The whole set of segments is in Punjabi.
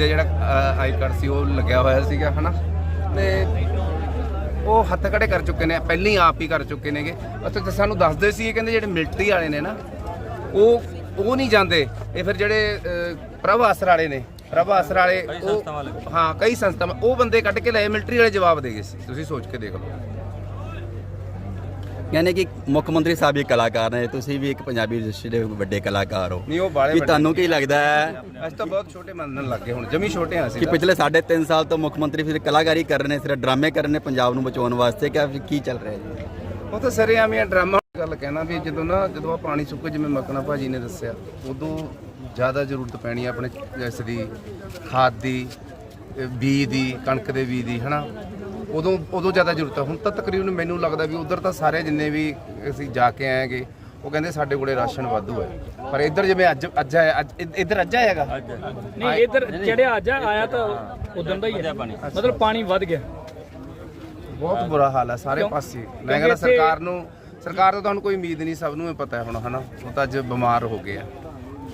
ਦਾ ਜਿਹੜਾ ਆਈ ਕਾਰਡ ਸੀ ਉਹ ਲੱਗਿਆ ਹੋਇਆ ਸੀਗਾ ਹਨਾ? ਤੇ ਉਹ ਹੱਥ ਖੜੇ ਕਰ ਚੁੱਕੇ ਨੇ ਪਹਿਲਾਂ ਹੀ ਆਪ ਹੀ ਕਰ ਚੁੱਕੇ ਨੇਗੇ। ਉੱਥੇ ਤਾਂ ਸਾਨੂੰ ਦੱਸਦੇ ਸੀ ਇਹ ਕਹਿੰਦੇ ਜਿਹੜੇ ਮਿਲਟਰੀ ਵਾਲੇ ਨੇ ਨਾ ਉਹ ਉਹ ਨਹੀਂ ਜਾਂਦੇ। ਇਹ ਫਿਰ ਜਿਹੜੇ ਪ੍ਰਭ ਆਸਰ ਵਾਲੇ ਨੇ ਪ੍ਰਭ ਆਸਰ ਵਾਲੇ ਉਹ ਹਾਂ ਕਈ ਸੰਸਥਾਵਾਂ ਉਹ ਬੰਦੇ ਕੱਢ ਕੇ ਲਏ ਮਿਲਟਰੀ ਵਾਲੇ ਜਵਾਬ ਦੇ ਗਏ ਸੀ। ਤੁਸੀਂ ਸੋਚ ਕੇ ਦੇਖ ਲਓ। ਯਾਨੀ ਕਿ ਮੁੱਖ ਮੰਤਰੀ ਸਾਹਿਬ ਵੀ ਕਲਾਕਾਰ ਨੇ ਤੁਸੀਂ ਵੀ ਇੱਕ ਪੰਜਾਬੀ ਇੰਡਸਟਰੀ ਦੇ ਵੱਡੇ ਕਲਾਕਾਰ ਹੋ। ਨਹੀਂ ਉਹ ਬਾਲੇ ਵੀ ਤੁਹਾਨੂੰ ਕੀ ਲੱਗਦਾ ਹੈ ਅਸੀਂ ਤਾਂ ਬਹੁਤ ਛੋਟੇ ਮੰਨਣ ਲੱਗ ਗਏ ਹੁਣ ਜਮੀ ਛੋਟੇ ਹਾਂ ਅਸੀਂ ਕਿ। ਪਿਛਲੇ 3.5 ਸਾਲ ਤੋਂ ਮੁੱਖ ਮੰਤਰੀ ਫਿਰ ਕਲਾਕਾਰੀ ਕਰ ਰਹੇ ਨੇ ਸਿਰਫ ਡਰਾਮੇ ਕਰ ਰਹੇ ਨੇ ਪੰਜਾਬ ਨੂੰ ਬਚਾਉਣ ਵਾਸਤੇ ਕਿ ਕੀ ਚੱਲ ਰਿਹਾ ਹੈ ਉਹ ਤਾਂ ਸਰੇਆਮ ਹੀ ਡਰਾਮਾ ਗੱਲ ਕਹਿਣਾ ਵੀ ਜਦੋਂ ਨਾ ਜਦੋਂ ਆ ਪਾਣੀ ਸੁੱਕੇ ਜਿਵੇਂ ਮੱਕਣਾ ਭਾਜੀ ਨੇ ਦੱਸਿਆ ਉਦੋਂ ਜ਼ਿਆਦਾ ਜ਼ਰੂਰਤ ਪੈਣੀ ਆਪਣੇ ਇਸ ਦੀ ਖਾਦ ਦੀ ਬੀਜ ਦੀ ਕਣਕ ਦੇ ਬੀਜ ਦੀ ਹਨਾ? ਉਦੋਂ ਉਦੋਂ ਜ਼ਿਆਦਾ ਜ਼ਰੂਰਤ ਹੈ ਹੁਣ ਤਾਂ ਤਕਰੀਬਨ ਮੈਨੂੰ ਲੱਗਦਾ ਵੀ ਉਧਰ ਤਾਂ ਸਾਰੇ ਜਿੰਨੇ ਵੀ ਅਸੀਂ ਜਾ ਕੇ ਆਏਗੇ ਉਹ ਕਹਿੰਦੇ ਸਾਡੇ ਕੋਲੇ ਰਾਸ਼ਨ ਵਾਧੂ ਹੈ। ਪਰ ਇੱਧਰ ਜਿਵੇਂ ਅੱਜ ਅੱਜ ਆਇਆ ਅੱਜ ਇੱਧਰ ਅੱਜ ਆਏਗਾ ਨਹੀਂ ਇਧਰ ਚੜਿਆ ਅੱਜ ਆਇਆ ਤਾਂ ਉਦੋਂ ਦਾ ਹੀ ਹੈ। ਮਤਲਬ ਪਾਣੀ ਵੱਧ ਗਿਆ। ਬਹੁਤ ਬੁਰਾ ਹਾਲ ਹੈ ਸਾਰੇ ਪਾਸੇ। ਮੈਂ ਕਹਿੰਦਾ ਇੱਥੇ- ਸਰਕਾਰ ਨੂੰ ਸਰਕਾਰ ਤੋਂ ਤੁਹਾਨੂੰ ਕੋਈ ਉਮੀਦ ਨਹੀਂ ਸਭ ਨੂੰ ਇਹ ਪਤਾ ਹੈ ਹੁਣ ਹਨਾ? ਉਹ ਤਾਂ ਅੱਜ ਬਿਮਾਰ ਹੋ ਗਏ ਆ।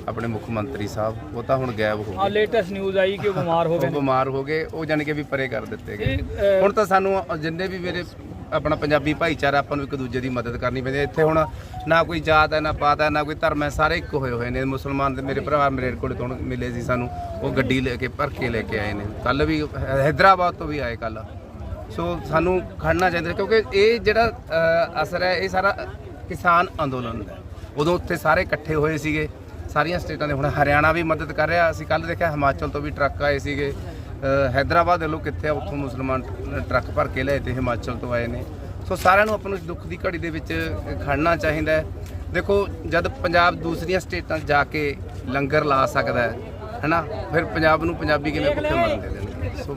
ਆਪਣੇ ਮੁੱਖ ਮੰਤਰੀ ਸਾਹਿਬ ਉਹ ਤਾਂ ਹੁਣ ਗਾਇਬ ਹੋ ਆ ਗਏ ਲੇਟੈਸਟ ਨਿਊਜ਼ ਆਈ ਕਿ ਉਹ ਬਿਮਾਰ ਹੋ ਉਹ ਗਏ ਨੇ। ਬਿਮਾਰ ਹੋ ਗਏ ਉਹ ਜਾਣ ਕੇ ਵੀ ਪਰੇ ਕਰ ਦਿੱਤੇ ਗਏ। ਇਹ, ਅਹ, ਹੁਣ ਤਾਂ ਸਾਨੂੰ ਜਿੰਨੇ ਵੀ ਮੇਰੇ ਆਪਣਾ ਪੰਜਾਬੀ ਭਾਈਚਾਰਾ ਆਪਾਂ ਨੂੰ ਇੱਕ ਦੂਜੇ ਦੀ ਮਦਦ ਕਰਨੀ ਪੈਂਦੀ ਹੈ। ਇੱਥੇ ਹੁਣ ਨਾ ਕੋਈ ਜਾਤ ਹੈ ਨਾ ਪਾਤ ਹੈ ਨਾ ਕੋਈ ਧਰਮ ਹੈ ਸਾਰੇ ਇੱਕ ਹੋਏ ਹੋਏ ਨੇ। ਮੁਸਲਮਾਨ ਦੇ ਮੇਰੇ ਭਰਾ ਮੇਰੇ ਕੋਲ ਤੋਂ ਮਿਲੇ ਸੀ ਸਾਨੂੰ ਉਹ ਗੱਡੀ ਲੈ ਕੇ ਭਰ ਕੇ ਲੈ ਕੇ ਆਏ ਨੇ। ਕੱਲ ਵੀ ਹੈਦਰਾਬਾਦ ਤੋਂ ਵੀ ਆਏ ਕੱਲ ਸੋ ਸਾਨੂੰ ਖੜਨਾ ਚਾਹੀਦਾ ਕਿਉਂਕਿ ਇਹ ਜਿਹੜਾ ਅ, ਅਸਰ ਹੈ ਇਹ ਸਾਰਾ ਕਿਸਾਨ ਅੰਦੋਲਨ ਦਾ ਹੈ। ਉਦੋਂ ਉੱਥੇ ਸਾਰੇ ਇਕੱਠੇ ਹੋਏ ਸੀਗੇ। ਸਾਰੀਆਂ ਸਟੇਟਾਂ ਦੇ ਹੁਣ ਹਰਿਆਣਾ ਵੀ ਮਦਦ ਕਰ ਰਿਹਾ। ਅਸੀਂ ਕੱਲ ਦੇਖਿਆ ਹਿਮਾਚਲ ਤੋਂ ਵੀ ਟਰੱਕ ਆਏ ਸੀਗੇ। ਅ, ਹੈਦਰਾਬਾਦ ਦੇ ਲੋਕ ਕਿੱਥੇ ਆ ਉੱਥੋਂ ਮੁਸਲਮਾਨ ਟਰੱਕ ਭਰ ਕੇ ਲਏ ਤੇ ਹਿਮਾਚਲ ਤੋਂ ਆਏ ਨੇ। ਸੋ ਸਾਰਿਆਂ ਨੂੰ ਆਪਾਂ ਨੂੰ ਦੁੱਖ ਦੀ ਘੜੀ ਦੇ ਵਿੱਚ ਖੜਨਾ ਚਾਹੀਦਾ ਹੈ। ਦੇਖੋ ਜਦ ਪੰਜਾਬ ਦੂਸਰੀਆਂ ਸਟੇਟਾਂ 'ਚ ਜਾ ਕੇ ਲੰਗਰ ਲਾ ਸਕਦਾ ਹੈ ਹੈਨਾ? ਫਿਰ ਪੰਜਾਬ ਨੂੰ ਪੰਜਾਬੀ ਕਿਵੇਂ ਭੁੱਖੇ ਮਰਨ ਦੇ ਦੇਣਗੇ? ਸੋ